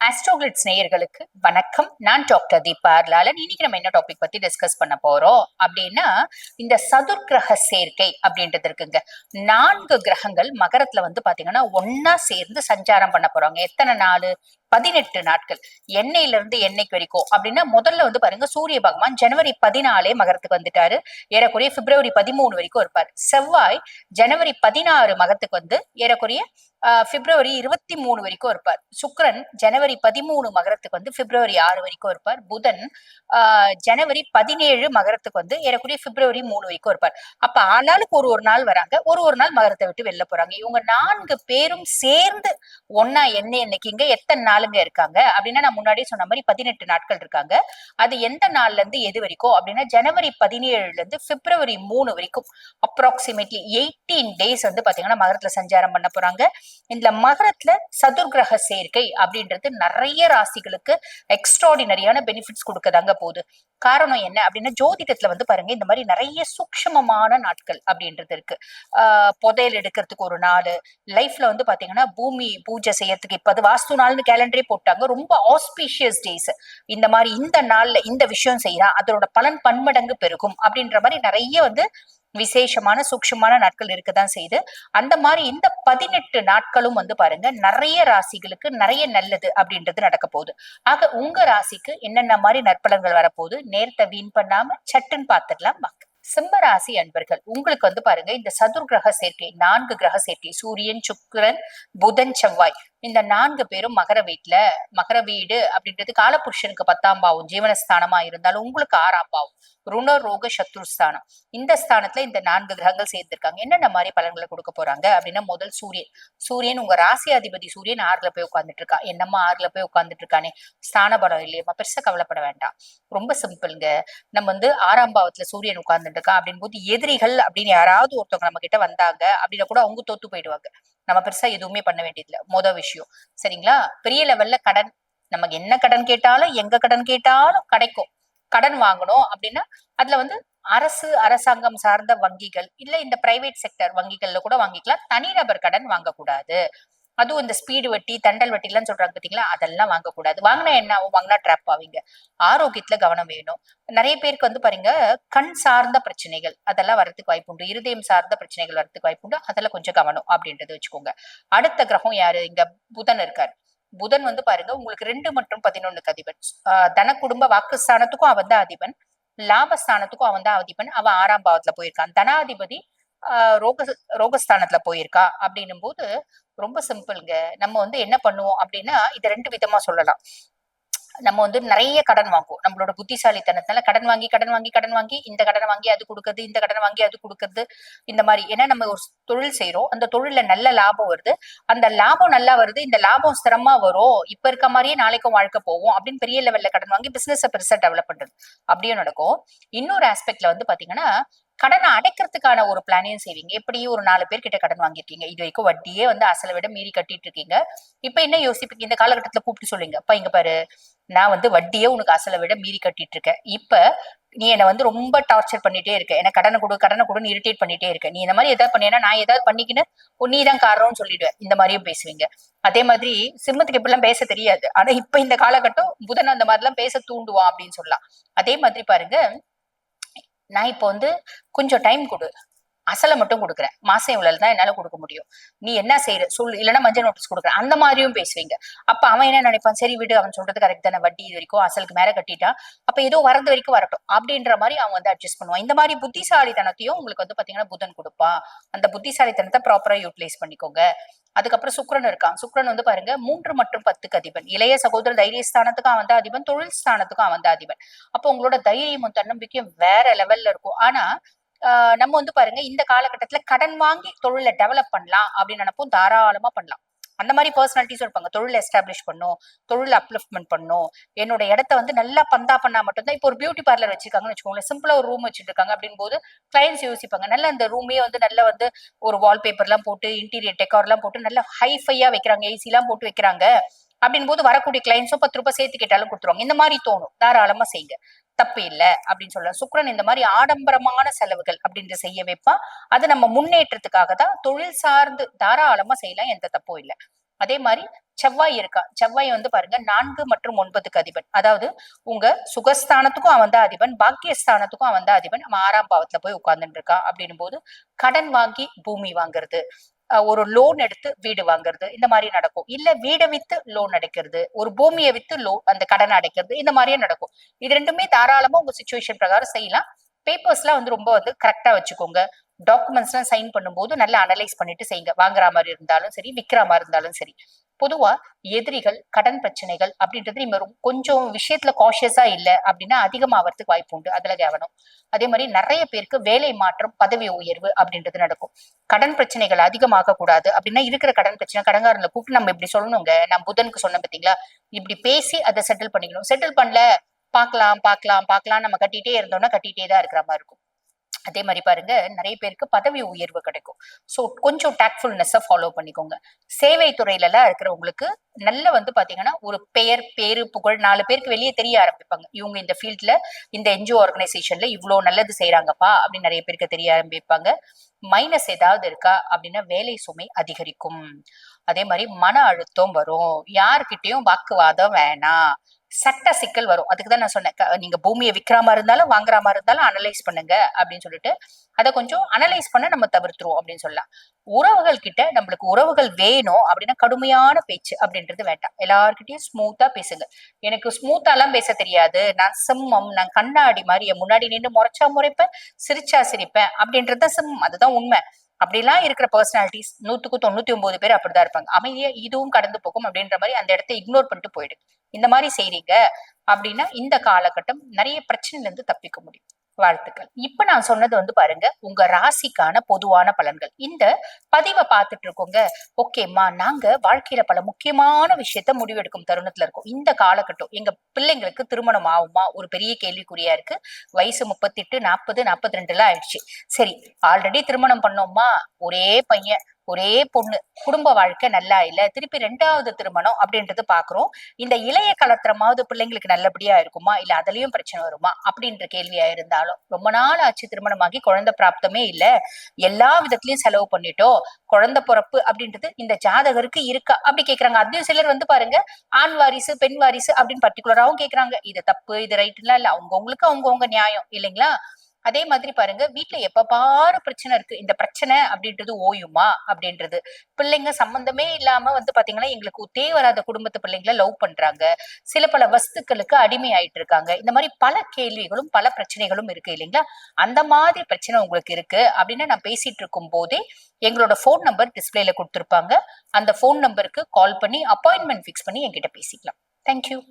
ஆஸ்ட்ரோகிளிட்ஸ் நேயர்களுக்கு வணக்கம். நான் டாக்டர் தீபா லாலன் இன்னைக்கு நம்ம என்ன டாபிக் பத்தி டிஸ்கஸ் பண்ண போறோம்? அப்படின்னா இந்த சதுர்கிரக சேர்க்கை அப்படின்றது இருக்குங்க. நான்கு கிரகங்கள் மகரத்துல வந்து பாத்தீங்கன்னா ஒன்னா சேர்ந்து சஞ்சாரம் பண்ண போறாங்க. எத்தனை நாள்? பதினெட்டு நாட்கள். எண்ணெயில இருந்து எண்ணெய்க்கு வரைக்கும் அப்படின்னா முதல்ல வந்து பாருங்க சூரிய பகவான் ஜனவரி பதினாலே மகரத்துக்கு வந்துட்டாரு. ஏறக்குறைய பிப்ரவரி பதிமூணு வரைக்கும் இருப்பார். செவ்வாய் ஜனவரி பதினாறு மகத்துக்கு வந்து ஏறக்குறைய பிப்ரவரி இருபத்தி மூணு வரைக்கும் இருப்பார். சுக்ரன் ஜனவரி பதிமூணு மகரத்துக்கு வந்து பிப்ரவரி ஆறு வரைக்கும் இருப்பார். புதன் ஆஹ் ஜனவரி பதினேழு மகரத்துக்கு வந்து ஏறக்குறைய பிப்ரவரி மூணு வரைக்கும் இருப்பார். அப்ப ஆளாளுக்கு ஒரு ஒரு நாள் வராங்க. ஒரு ஒரு நாள் மகரத்தை விட்டு வெளில போறாங்க. இவங்க நான்கு பேரும் சேர்ந்து ஒன்னா என்ன என்னைக்குங்க எத்தனை நாள் ஆளுங்க இருக்காங்க. அப்படின்னா நான் முன்னாடியே சொன்ன மாதிரி பதினெட்டு நாட்கள் இருக்காங்க. அது எந்த நாள்ல இருந்து எது வரைக்கும்? அப்படின்னா ஜனவரி பதினேழுல இருந்து பிப்ரவரி மூணு வரைக்கும். அப்ராக்சிமேட்லி எயிட்டீன் டேஸ் வந்து பாத்தீங்கன்னா மகரத்துல சஞ்சாரம் பண்ண போறாங்க. இந்த மகரத்துல சதுர்கிரக சேர்க்கை அப்படின்றது நிறைய ராசிகளுக்கு எக்ஸ்ட்ராடினரியான பெனிஃபிட்ஸ் கொடுக்கதாங்க போகுது. காரணம் என்ன அப்படின்னா ஜோதிடத்துல வந்து பாருங்க இந்த மாதிரி நிறைய சூக்ஷமமான நாட்கள் அப்படின்றது இருக்கு. ஆஹ் புதையல் எடுக்கிறதுக்கு ஒரு நாள் லைஃப்ல வந்து பாத்தீங்கன்னா பூமி பூஜை செய்யறதுக்கு இப்ப அது வாஸ்து நாள்னு கேலண்டரே போட்டாங்க. ரொம்ப ஆஸ்பீஷியஸ் டேஸ் இந்த மாதிரி இந்த நாள்ல இந்த விஷயம் செய்யறா அதோட பலன் பன்மடங்கு பெருகும் அப்படின்ற மாதிரி நிறைய வந்து விசேஷமான சூக்ஷமான நாட்கள் இருக்கதான் செய்யுது. அந்த மாதிரி இந்த பதினெட்டு நாட்களும் வந்து பாருங்க நிறைய ராசிகளுக்கு நிறைய நல்லது அப்படின்றது நடக்க போகுது. ஆக உங்க ராசிக்கு என்னென்ன மாதிரி நற்பலன்கள் வரப்போகுது? நேரத்தை வீண் பண்ணாம சட்டுன்னு பார்த்துடலாம் வாங்க. சிம்ம ராசி அன்பர்கள் உங்களுக்கு வந்து பாருங்க இந்த சதுர் கிரக சேர்க்கை நான்கு கிரக சேர்க்கை சூரியன் சுக்கிரன் புதன் செவ்வாய். இந்த நான்கு பேரும் மகர வீட்டுல மகர வீடு அப்படின்றது காலபுருஷனுக்கு பத்தாம் பாவம் ஜீவனஸ்தானமா இருந்தாலும் உங்களுக்கு ஆறாம் பாவம் ருண ரோக சத்ருஸ்தானம் இந்த ஸ்தானத்துல இந்த நான்கு கிரகங்கள் சேர்ந்திருக்காங்க. என்னென்ன மாதிரி பலன்களை கொடுக்க போறாங்க அப்படின்னா முதல் சூரியன். சூரியன் உங்க ராசி அதிபதி சூரியன் ஆறுல போய் உட்கார்ந்துட்டு இருக்கா? என்னம்மா ஆறுல போய் உட்கார்ந்துட்டு இருக்கானே? ஸ்தான பலம் இல்லையம்மா பெருசா கவலைப்பட வேண்டாம். ரொம்ப சிம்பிள்ங்க. நம்ம வந்து ஆறாம் பாவத்துல சூரியன் உட்கார்ந்துட்டு இருக்கா அப்படின் போது எதிரிகள் அப்படின்னு யாராவது ஒருத்தவங்க நம்ம கிட்ட வந்தாங்க அப்படின்னா கூட அவங்க தோத்து போயிடுவாங்க. நம்ம பெருசா எதுவுமே பண்ண வேண்டியதில்ல. மொதல் விஷயம். சரிங்களா? பெரிய லெவல்ல கடன். நமக்கு என்ன கடன் கேட்டாலும் எங்க கடன் கேட்டாலும் கிடைக்கும். கடன் வாங்கணும் அப்படின்னா அதுல வந்து அரசு அரசாங்கம் சார்ந்த வங்கிகள் இல்ல இந்த பிரைவேட் செக்டர் வங்கிகள்ல கூட வாங்கிக்கலாம். தனிநபர் கடன் வாங்கக்கூடாது. அதுவும் இந்த ஸ்பீடு வட்டி தண்டல் வட்டி எல்லாம் சொல்றாங்க பாத்தீங்களா? அதெல்லாம் வாங்கக்கூடாது. வாங்கினா என்ன ஆகும்? வாங்கினா ட்ராப் ஆவீங்க. ஆரோக்கியத்துல கவனம் வேணும். நிறைய பேருக்கு வந்து பாருங்க கண் சார்ந்த பிரச்சனைகள் அதெல்லாம் வரதுக்கு வாய்ப்பு உண்டு. இருதயம் சார்ந்த பிரச்சனைகள் வரதுக்கு வாய்ப்பு உண்டு. அதெல்லாம் கொஞ்சம் கவனம் அப்படின்றது வச்சுக்கோங்க. அடுத்த கிரகம் யாரு? இங்க புதன் இருக்காரு. புதன் வந்து பாருங்க உங்களுக்கு ரெண்டு மற்றும் பதினொன்னுக்கு அதிபன். ஆஹ் தன குடும்ப வாக்குஸ்தானத்துக்கும் அவன் தான் அதிபன். லாபஸ்தானத்துக்கும் அவன் தான் அதிபன். அவன் ஆறாம் பாவத்துல போயிருக்கான். தனாதிபதி ரோக ரோகஸ்தானத்துல போயிருக்கா அப்படின்னும் போது ரொம்ப சிம்பிள்ங்க. நம்ம வந்து என்ன பண்ணுவோம் அப்படின்னா இதை ரெண்டு விதமா சொல்லலாம். நம்ம வந்து நிறைய கடன் வாங்குவோம். நம்மளோட புத்திசாலித்தனத்தால கடன் வாங்கி கடன் வாங்கி கடன் வாங்கி இந்த கடன் வாங்கி அது கொடுக்கறது இந்த கடன் வாங்கி அது கொடுக்கறது இந்த மாதிரி. ஏன்னா நம்ம ஒரு தொழில் செய்யறோம் அந்த தொழில்ல நல்ல லாபம் வருது. அந்த லாபம் நல்லா வருது இந்த லாபம் ஸ்திரமா வரும் இப்ப இருக்க மாதிரியே நாளைக்கும் வாழ்க்கை போவோம் அப்படின்னு பெரிய லெவல்ல கடன் வாங்கி பிசினஸ் பெருசா டெவலப் பண்றது. அப்படியும் நடக்கும். இன்னொரு ஆஸ்பெக்ட்ல வந்து பாத்தீங்கன்னா கடனை அடைக்கிறதுக்கான ஒரு பிளானையும் செய்வீங்க. எப்படி ஒரு நாலு பேர் கிட்ட கடன் வாங்கியிருக்கீங்க. இது வரைக்கும் வட்டியே வந்து அசலை விட மீறி கட்டிட்டு இருக்கீங்க இப்ப என்ன யோசிப்பீங்க? இந்த காலகட்டத்துல கூப்பிட்டு சொல்லுங்க. இப்ப இங்க பாரு. நான் வந்து வட்டியே உனக்கு அசலை விட மீறி கட்டிட்டு இருக்கேன் இப்ப நீ என்ன வந்து ரொம்ப டார்ச்சர் பண்ணிட்டே இருக்க. என்ன கடனை கொடு கடனை கொடுன்னு இரிட்டேட் பண்ணிட்டே இருக்க. நீ இந்த மாதிரி ஏதாவது பண்ணினா நான் ஏதாவது பண்ணிக்கின்னு நீ தான் காரணம்னு சொல்லிடுவேன். இந்த மாதிரியும் பேசுவீங்க. அதே மாதிரி சிம்மத்துக்கு இப்படிலாம் பேச தெரியாது. ஆனா இப்ப இந்த காலகட்டம் புதன் அந்த மாதிரிலாம் பேச தூண்டுவான் அப்படின்னு சொல்லலாம். அதே மாதிரி பாருங்க நான் இப்போ வந்து கொஞ்சம் டைம் கொடு. அசலை மட்டும் கொடுக்குற. மாசம் இவ்வளவு தான் என்னால கொடுக்க முடியும். நீ என்ன செய்யற? சொல் இல்லைன்னா மஞ்சள் நோட்டீஸ் கொடுக்குற. அந்த மாதிரியும் பேசுவீங்க. அப்ப அவன் என்ன நினைப்பான்? சரி விடு அவன் சொல்றது கரெக்ட் தானே. வட்டி இது வரைக்கும் அசலுக்கு மேல கட்டிட்டான் அப்ப ஏதோ வரது வரைக்கும் வரட்டும். அப்படின்ற மாதிரி அவன் வந்து அட்ஜஸ்ட் பண்ணுவான் இந்த மாதிரி புத்திசாலித்தனத்தையும் உங்களுக்கு வந்து பாத்தீங்கன்னா புதன் கொடுப்பான் அந்த புத்திசாலித்தனத்தை ப்ராப்பரா யூட்டிலைஸ் பண்ணிக்கோங்க. அதுக்கப்புறம் சுக்ரன் இருக்கான். சுக்ரன் வந்து பாருங்க மூன்று மற்றும் பத்துக்கு அதிபன். இளைய சகோதர தைரியஸ்தானத்துக்கும் அவன் தான் அதிபன். தொழில் ஸ்தானத்துக்கும் அவன் தான் அதிபன். அப்போ உங்களோட தைரியமும் தன்னம்பிக்கையும் வேற லெவல்ல இருக்கும். ஆனா நம்ம வந்து பாருங்க இந்த காலகட்டத்துல கடன் வாங்கி தொழிலை டெவலப் பண்ணலாம் அப்படின்னு நினைப்போம். தாராளமா பண்ணலாம். அந்த மாதிரி பர்சனாலிட்டிஸும் இருப்பாங்க. தொழில் எஸ்டாப்ளிஷ் பண்ணும் தொழில் அப்லிஃப்ட்மெண்ட் பண்ணும். என்னோட இடத்த வந்து நல்லா பந்தா பண்ணா மட்டும்தான் இப்போ ஒரு பியூட்டி பார்லர் வச்சிருக்காங்கன்னு வச்சுக்கோங்களேன். சிம்பிளா ஒரு ரூம் வச்சுட்டு இருக்காங்க அப்படின் போது கிளைண்ட்ஸ் யோசிப்பாங்க. நல்ல அந்த ரூமே வந்து நல்ல வந்து ஒரு வால்பேப்பர்லாம் போட்டு இன்டீரியர் டெக்கார்லாம் போட்டு நல்லா ஹைஃபையா வைக்கிறாங்க. ஏசிலாம் போட்டு வைக்கிறாங்க. அப்படின் போது வரக்கூடிய கிளைண்ட்ஸும் பத்து ரூபாய் சேர்த்து கேட்டாலும் கொடுத்துருவாங்க. இந்த மாதிரி தோணும். தாராளமா செய்யுங்க. தப்பு இல்லை அப்படின்னு சொல்லலாம் சுக்ரன் இந்த மாதிரி ஆடம்பரமான செலவுகள் அப்படின்ற செய்ய வைப்பான் அது நம்ம முன்னேற்றத்துக்காக தான் தொழில் சார்ந்து தாராளமா செய்யலாம் எந்த தப்பும் இல்லை. அதே மாதிரி செவ்வாய் இருக்கா செவ்வாய் வந்து பாருங்க நான்கு மற்றும் ஒன்பதுக்கு அதிபன். அதாவது உங்க சுகஸ்தானத்துக்கும் அவன் தான் அதிபன் பாக்கியஸ்தானத்துக்கும் அவன் தான் அதிபன். அவன் ஆறாம் பாவத்துல போய் உட்கார்ந்துட்டு இருக்கான் அப்படின்னும் போது கடன் வாங்கி பூமி வாங்குறது. ஒரு லோன் எடுத்து வீடு வாங்குறது. இந்த மாதிரி நடக்கும். இல்ல வீடை வித்து லோன் அடைக்கிறது. ஒரு பூமியை வித்து லோன் அந்த கடன் அடைக்கிறது. இந்த மாதிரியே நடக்கும். இது ரெண்டுமே தாராளமா உங்க சுச்சுவேஷன் பிரகாரம் செய்யலாம். பேப்பர்ஸ்லாம் வந்து ரொம்ப வந்து கரெக்டா வச்சுக்கோங்க. டாக்குமெண்ட்ஸ்லாம் சைன் பண்ணும்போது நல்லா அனலைஸ் பண்ணிட்டு செய்யுங்க வாங்குற மாதிரி இருந்தாலும் சரி விக்கிற மாதிரி இருந்தாலும் சரி. பொதுவா எதிரிகள் கடன் பிரச்சனைகள் அப்படின்றது நீங்க ரொம்ப- கொஞ்சம் விஷயத்துல காஷியஸா இல்ல அப்படின்னா அதிகமாகறதுக்கு வாய்ப்பு உண்டு. அதுல கவனம். அதே மாதிரி நிறைய பேருக்கு வேலை மாற்றம் பதவி உயர்வு அப்படின்றது நடக்கும். கடன் பிரச்சனைகள் அதிகமாக கூடாது அப்படின்னா இருக்கிற கடன் பிரச்சனை கடங்காரங்களை கூப்பிட்டு நம்ம இப்படி சொல்லணுங்க. நான் புதனுக்கு சொன்னேன் பாத்தீங்களா இப்படி பேசி அதை செட்டில் பண்ணிக்கணும். செட்டில் பண்ணல பார்க்கலாம் பார்க்கலாம் பார்க்கலாம் நம்ம கட்டிட்டே இருந்தோம்னா கட்டிட்டே தான் இருக்கிற மாதிரி இருக்கும். அதே மாதிரி பாருங்க நிறைய பேருக்கு பதவி உயர்வு கிடைக்கும். ஸோ கொஞ்சம் டேக்ட்ஃபுல்னஸை ஃபாலோ பண்ணிக்கோங்க. சேவை துறையிலலாம் இருக்கிறவங்களுக்கு நல்ல வந்து பாத்தீங்கன்னா ஒரு பெயர் பேரு புகழ் நாலு பேருக்கு வெளியே தெரிய ஆரம்பிப்பாங்க. இவங்க இந்த ஃபீல்ட்ல இந்த என்ஜிஓ ஆர்கனைசேஷன்ல இவ்வளோ நல்லது செய்யறாங்கப்பா அப்படின்னு நிறைய பேருக்கு தெரிய ஆரம்பிப்பாங்க. மைனஸ் ஏதாவது இருக்கா அப்படின்னா வேலை சுமை அதிகரிக்கும். அதே மாதிரி மன அழுத்தம் வரும். யார்கிட்டயும் வாக்குவாதம் வேணாம். சட்ட சிக்கல் வரும். அதுக்கு தான் நான் சொன்னேன். நீங்க பூமியை விற்கிற மாதிரி இருந்தாலும் வாங்குற மாதிரி இருந்தாலும் அனலைஸ் பண்ணுங்க அப்படின்னு சொல்லிட்டு அதை கொஞ்சம் அனலைஸ் பண்ண நம்ம தவிர்த்துருவோம் அப்படின்னு சொல்லலாம். உறவுகள் கிட்ட நம்மளுக்கு உறவுகள் வேணும் அப்படின்னா கடுமையான பேச்சு அப்படின்றது வேண்டாம். எல்லார்கிட்டயும் ஸ்மூத்தா பேசுங்க. எனக்கு ஸ்மூத்தாலாம் பேச தெரியாது. நான் சிம்மம் நான் கண்ணாடி மாதிரி என் முன்னாடி நின்று முறைச்சா முறைப்பேன் சிரிச்சா சிரிப்பேன் அப்படின்றது தான் சிம்மம். அதுதான் உண்மை. அப்படிலாம் இருக்கிற பர்சனாலிட்டிஸ் நூத்துக்கு தொண்ணூத்தி ஒன்பது பேர் அப்படிதான் இருப்பாங்க. அமைதியா இதுவும் கடந்து போகும் அப்படின்ற மாதிரி அந்த இடத்த இக்னோர் பண்ணிட்டு போயிடுது இந்த மாதிரி செய்றீங்க அப்படின்னா இந்த காலகட்டம் நிறைய பிரச்சனைல இருந்து தப்பிக்க முடியும். வாழ்த்துக்கள். இப்ப நான் சொன்னது வந்து பாருங்க உங்க ராசிக்கான பொதுவான பலன்கள். இந்த பதிவை பார்த்துட்டு இருக்கோங்க. ஓகேம்மா நாங்க வாழ்க்கையில பல முக்கியமான விஷயத்த முடிவெடுக்கும் தருணத்துல இருக்கோம். இந்த காலகட்டம் எங்க பிள்ளைங்களுக்கு திருமணம் ஆகுமா? ஒரு பெரிய கேள்விக்குறியா இருக்கு. வயசு முப்பத்தெட்டு நாற்பது நாற்பத்தி ரெண்டுல ஆயிடுச்சு. சரி ஆல்ரெடி திருமணம் பண்ணோமா? ஒரே பையன். ஒரே பொண்ணு. குடும்ப வாழ்க்கை நல்லா இல்ல. திருப்பி ரெண்டாவது திருமணம் அப்படின்றது பாக்குறோம். இந்த இளைய கலத்திரமாவது பிள்ளைங்களுக்கு நல்லபடியா இருக்குமா? இல்ல அதுலயும் பிரச்சனை வருமா? அப்படின்ற கேள்வியா இருந்தாலும் ரொம்ப நாள் ஆச்சு திருமணமாகி குழந்தை பிராப்தமே இல்ல. எல்லா விதத்திலயும் செலவு பண்ணிட்டோம். குழந்தை பிறப்பு அப்படின்றது இந்த ஜாதகருக்கு இருக்கா? அப்படி கேக்குறாங்க. அதையும் சிலர் வந்து பாருங்க ஆண் வாரிசு பெண் வாரிசு அப்படின்னு பர்டிகுலராவும் கேக்குறாங்க. இது தப்பு இது ரைட்லாம் இல்ல. அவங்கவுங்களுக்கு அவங்கவுங்க நியாயம். இல்லைங்களா? அதே மாதிரி பாருங்க வீட்டுல எப்ப பாரு பிரச்சனை இருக்கு? இந்த பிரச்சனை அப்படின்றது ஓயுமா? அப்படின்றது. பிள்ளைங்க சம்பந்தமே இல்லாம வந்து பாத்தீங்கன்னா எங்களுக்கு ஒத்தே வராத குடும்பத்து பிள்ளைங்களை லவ் பண்றாங்க. சில பல வஸ்துக்களுக்கு அடிமை ஆயிட்டு இருக்காங்க. இந்த மாதிரி பல கேள்விகளும் பல பிரச்சனைகளும் இருக்கு இல்லைங்களா? அந்த மாதிரி பிரச்சனை உங்களுக்கு இருக்கு அப்படின்னு நான் பேசிட்டு இருக்கும் போதே எங்களோட ஃபோன் நம்பர் டிஸ்பிளேல கொடுத்துருப்பாங்க. அந்த ஃபோன் நம்பருக்கு கால் பண்ணி அப்பாயின்மெண்ட் ஃபிக்ஸ் பண்ணி என்கிட்ட பேசிக்கலாம். தேங்க்யூ